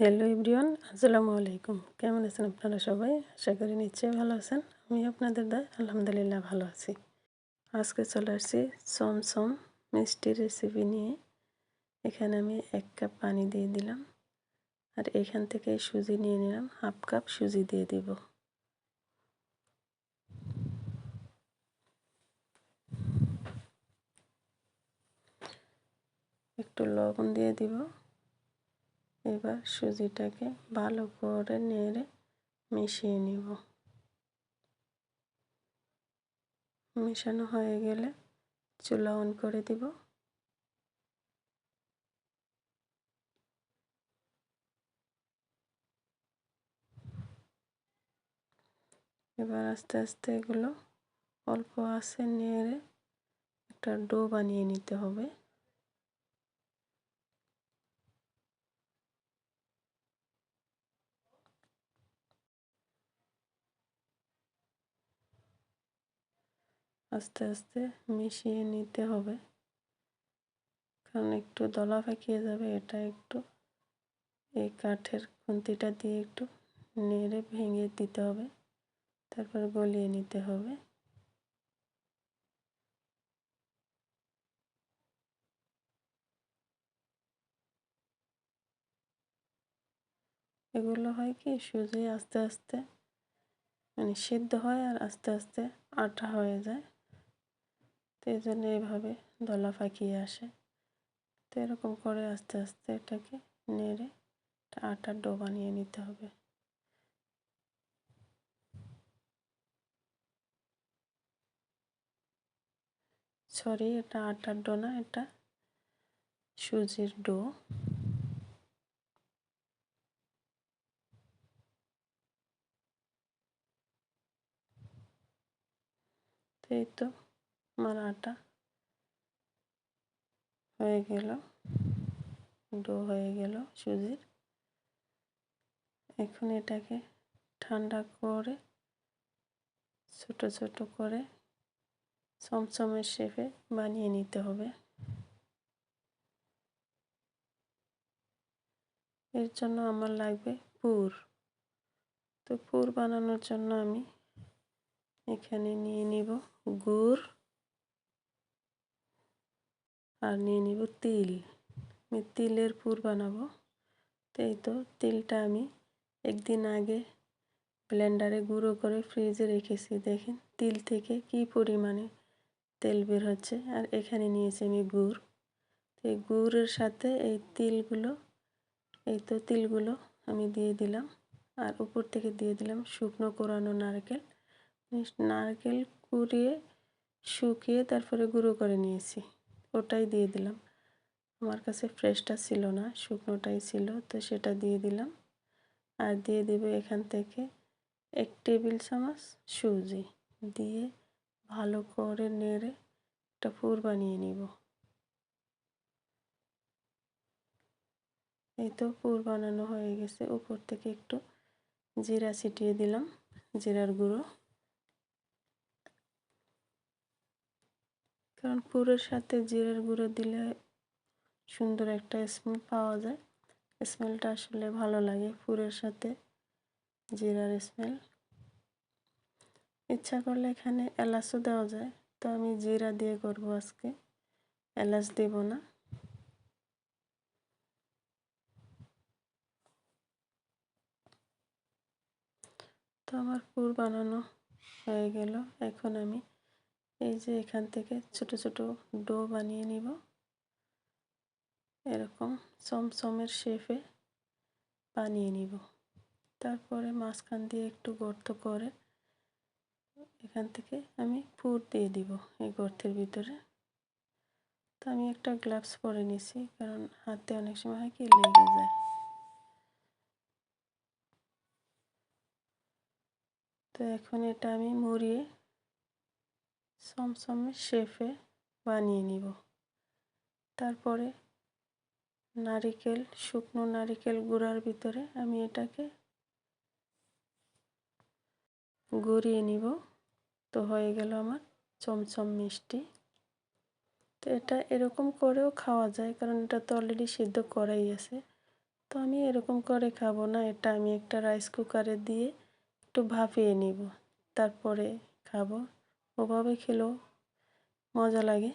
Hello ইব্রিয়ান আসসালামু আলাইকুম কেমন আছেন আপনারা সবাই? আশা করি নিশ্চয়ই ভালো আছেন। আমি আপনাদের দায় আলহামদুলিল্লাহ ভালো আছি। আজকে চলে আসছি সমসম মিষ্টি রেসিপি নিয়ে। এখানে আমি এক কাপ পানি দিয়ে দিলাম। আর এখান থেকে সুজি নিয়ে নিলাম। হাফ কাপ সুজি দিয়ে দিব। একটু লবণ দিয়ে দিব। এবার সুজিটাকে ভালো করে নেড়ে মিশিয়ে নিব। মেশানো হয়ে গেলে চুলা অন করে দিব। এবার আস্তে আস্তে এগুলো অল্প আসে নেড়ে একটা ডো বানিয়ে নিতে হবে। আস্তে আস্তে মিশিয়ে নিতে হবে। কারণ একটু দলা ফাঁকিয়ে যাবে, এটা একটু এই কাঠের খুন্তিটা দিয়ে একটু নেড়ে ভেঙে দিতে হবে। তারপর গলিয়ে নিতে হবে। এগুলো হয় কি, সুজি আস্তে আস্তে মানে সিদ্ধ হয় আর আস্তে আস্তে আটা হয়ে যায়। এই জন্য এইভাবে দলা পাকিয়ে আসে। তো এরকম করে আস্তে আস্তে এটাকে নেড়ে একটা আটার ডো বানিয়ে নিতে হবে। সরি, এটা আটার ডো না, এটা সুজির ডো। তো আটা হয়ে গেল, ডো হয়ে গেল সুজির। এখন এটাকে ঠান্ডা করে, ছোট ছোট করে চমচমের শেপে বানিয়ে নিতে হবে। এর জন্য আমার লাগবে পুর। তো পুর বানানোর জন্য আমি এখানে নিয়ে নিব গুড়। আর নিয়ে নিব তিল। আমি তিলের পুর বানাবো। তো এই তো তিলটা আমি একদিন আগে ব্লেন্ডারে গুঁড়ো করে ফ্রিজে রেখেছি। দেখেন তিল থেকে কি পরিমাণে তেল বের হচ্ছে। আর এখানে নিয়েছি আমি গুড়। তো এই গুড়ের সাথে এই তিলগুলো, এই তো তিলগুলো আমি দিয়ে দিলাম। আর উপর থেকে দিয়ে দিলাম শুকনো কোরানো নারকেল। নারকেল কুড়িয়ে শুকিয়ে তারপরে গুঁড়ো করে নিয়েছি। ওটাই দিয়ে দিলাম। আমার কাছে ফ্রেশটা ছিল না, শুকনোটাই ছিল, তো সেটা দিয়ে দিলাম। আর দিয়ে দেবে এখান থেকে এক টেবিল চামচ সুজি। দিয়ে ভালো করে নেড়ে একটা পুর বানিয়ে নিব। এই তো পুর বানানো হয়ে গেছে। উপর থেকে একটু জিরা ছিটিয়ে দিলাম, জিরার গুঁড়ো। কারণ পুরের সাথে জিরের গুঁড়ো দিলে সুন্দর একটা স্মেল পাওয়া যায়। স্মেলটা আসলে ভালো লাগে পুরের সাথে জিরার স্মেল ইচ্ছা করলে এখানে এলাচও দেওয়া যায়, তো আমি জিরা দিয়ে করব আজকে। এলাচ দেব না। তো আমার পুর বানানো হয়ে গেল, এখন আমি এই যে এখান থেকে ছোট ছোট ডো বানিয়ে নিব। এরকম চমচমের শেপে বানিয়ে নিব। তারপরে মাঝখান দিয়ে একটু গর্ত করে এখান থেকে আমি ফুট দিয়ে দিব এই গর্তের ভিতরে। তো আমি একটা গ্লাভস পরে নিছি, কারণ হাতে অনেক সময় হয় কি লেগে যায়। তো এখন এটা আমি মুড়িয়ে সমসমের শেফে বানিয়ে নিব। তারপরে নারিকেল, শুকনো নারিকেল গুঁড়ার ভিতরে আমি এটাকে গড়িয়ে নিব। তো হয়ে গেল আমার চমচম মিষ্টি। তো এটা এরকম করেও খাওয়া যায়, কারণ এটা তো অলরেডি সিদ্ধ করাই আছে। তো আমি এরকম করে খাব না, এটা আমি একটা রাইস কুকারে দিয়ে একটু ভাপিয়ে নিব। তারপরে খাব ওভাবে খেলেও মজা লাগে।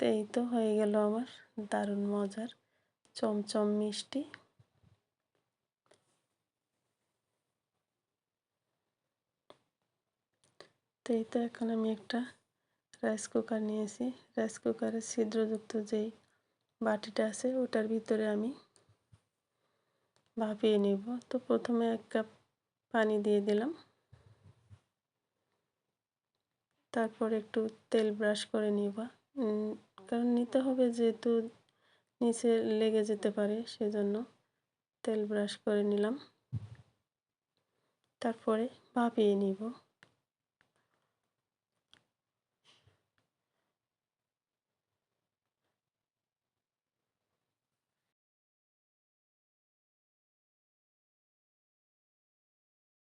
তো এই তো হয়ে গেল আমার দারুণ মজার চমচম মিষ্টি। তো এই তো এখন আমি একটা রাইস কুকার নিয়েছি। রাইস কুকারের ছিদ্রযুক্ত যেই বাটিটা আছে, ওটার ভিতরে আমি ভাপিয়ে নেব। তো প্রথমে এক কাপ পানি দিয়ে দিলাম। তারপর একটু তেল ব্রাশ করে নিবা। কারণ নিতে হবে যেহেতু নিচে লেগে যেতে পারে, সেজন্য তেল ব্রাশ করে নিলাম। তারপরে ভাপিয়ে নিব।